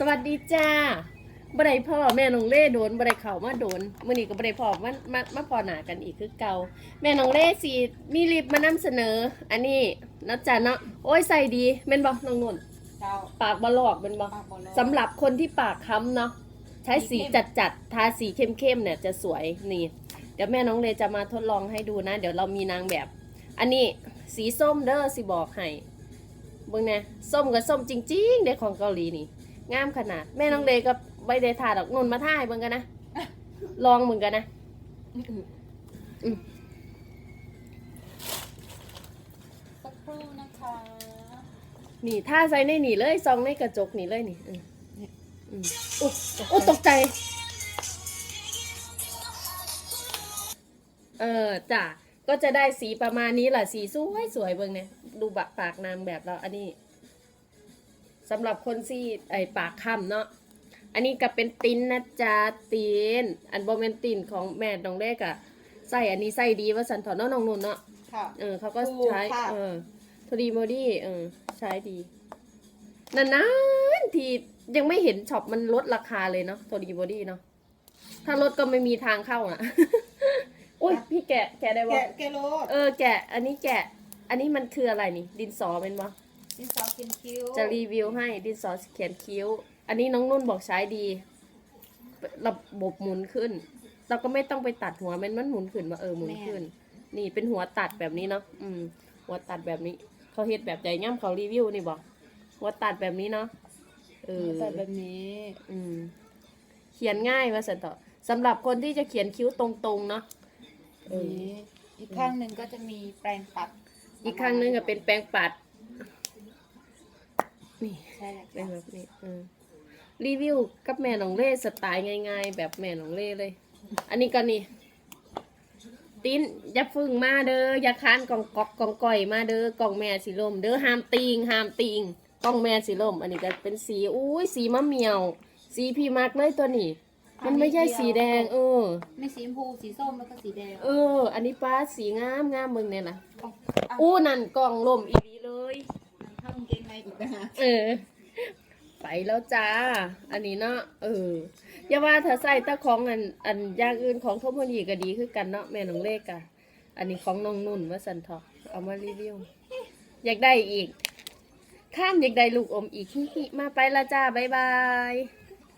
สวัสดีจ้าบ่ได้พ่อแม่น้องเล่โดนบ่ได้เข้ามาโดนมื้อนี้ก็บ่ได้พ่อมามามาพอหน้ากันอีกคือเก่า แม่น้องเล่สิมีลิปมานำเสนอ อันนี้นะจ๊ะเนาะโอ้ยใส่ดีแม่นบ่น้องนุ่นเจ้าปากบ่ลอกแม่นบ่ปากบ่ลอก สำหรับคนที่ปากค้ำเนาะใช้สีจัดๆทาสีเข้มๆเนี่ยจะสวยนี่ เดี๋ยวแม่น้องเลจะมาทดลองให้ดูนะ เดี๋ยวเรามีนางแบบ อันนี้สีส้มเด้อสิบอกให้เบิ่งนะส้มกับส้มจริงๆเด็ของเกาหลีนี่ งามขนาด แม่น้องเลก็ใบเดทาดอกนนมาท่ายเบิ่งกันนะ ลองเหมือนกันนะสักครู่นะคะนี่ท่าใส่ในนี่เลยซองในกระจกนี่เลยนี่อืมอืมอุ๊ยอุ๊ยตกใจ เออจ้ะก็จะได้สีประมาณนี้แหละสีสวยสวยเบิ่งเนี่ยดูบะปากนางแบบเราอันนี้ สำหรับคนที่ไอปากค่ำเนาะอันนี้ก็เป็นตินนะจ๊ะตินอันโบเมนตินของแม่น้องเล็กอะใส่อันนี้ใส่ดีว่าสันถอนเนาะน้องนุ่นเนาะค่ะ เออเขาก็ถูกใช้ค่ะ เออทรีโมดี้เออใช้ดีนานๆทียังไม่เห็นช็อปมันลดราคาเลยเนาะทรีโมดี้เนาะถ้าลดก็ไม่มีทางเข้านะ อุ้ยพี่แกะแกะได้วะแกะแกะโลดเออแกะ อันนี้แกะ อันนี้มันคืออะไรนี่ ดินสอเป็นวะ ดินสอเขียนคิ้วจะรีวิวให้ดินสอเขียนคิ้ว อันนี้น้องนุ่นบอกใช้ดี ระบบหมุนขึ้น เราก็ไม่ต้องไปตัดหัวมันมันหมุนขึ้นมาเออหมุนขึ้น นี่เป็นหัวตัดแบบนี้เนาะอืม หัวตัดแบบนี้ เขาเฮ็ดแบบใหญ่ย่ำเขารีวิวนี่บอกหัวตัดแบบนี้เนาะเออแต่แบบนี้ อืม เขียนง่ายว่าสันต่อสำหรับคนที่จะเขียนคิ้วตรงๆเนาะเออนี่อีกข้างหนึ่งก็จะมีแปรงปัด อีกครั้งหนึงก็เป็นแปรงปัด นี่ใช่แล้วเป็นค่ะแบบนี้เออรีวิวกับแม่น้องเล่สไตล์ง่าย ๆ แบบแม่น้องเล่เลย อันนี้ก็นี่ติ้นอย่าฟึ่งมาเด้ออย่าค้านกองกอกกองก่อยมาเด้อกองแม่สีลม เด้อห้ามติงห้ามติงกองแม่สีลม อันนี้ก็เป็นสีอุ้ยสีมะเหมียว สีพี่มักเลยตัวนี้ มันไม่ใช่สีแดง เออ ไม่สีชมพูสีส้มแล้วก็สีแดงเออ อันนี้ป้าสีงามงามมึงเนี่ยนะเอาเอาอู้นั่นกล่องลมอีดีเลย เข้ากางเกงในอีกนะฮะเออ ไปแล้วจ้า อันนี้เนาะ เออ อย่าว่าเธอใส่ตะของอัน อันอย่างอื่นของทมนีก็ดีคือกันเนาะแม่น้องเลขอะอันนี้ของน้องนุ่นว่าสันทอเอามารีวิว อยากได้อีก ข้ามอยากได้ลูกอมอีกฮิฮิมาไปละจ้า บ๊ายบาย